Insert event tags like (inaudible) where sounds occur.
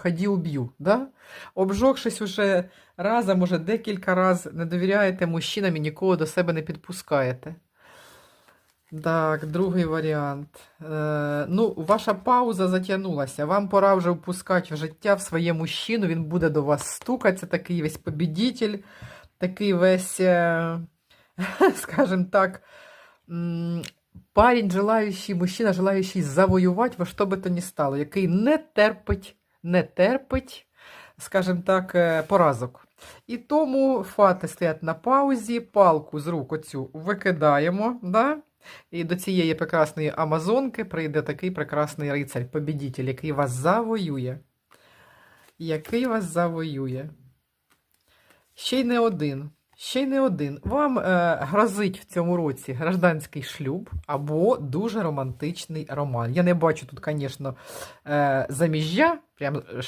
ході уб'ю. Да? Обжогшись уже разом, може декілька разів, не довіряєте мужчинам і нікого до себе не підпускаєте. Так, другий варіант. Е, ну, ваша пауза затягнулася. Вам пора вже впускати в життя в своє мужчину. Він буде до вас стукатися, такий весь побідітель, такий весь, е, (laughs) скажімо так, парень, желаючий, мужчина, желаючий завоювати во що би то ні стало, який не терпить, не терпить, скажімо так, е, поразок. І тому фати стоять на паузі, палку з рук оцю викидаємо, да? і до цієї прекрасної Амазонки прийде такий прекрасний рицарь, побідітель, який вас завоює. Який вас завоює. Ще й не один. Ще й не один. Вам е, грозить в цьому році гражданський шлюб або дуже романтичний роман. Я не бачу тут, звісно, е, заміжжя, прям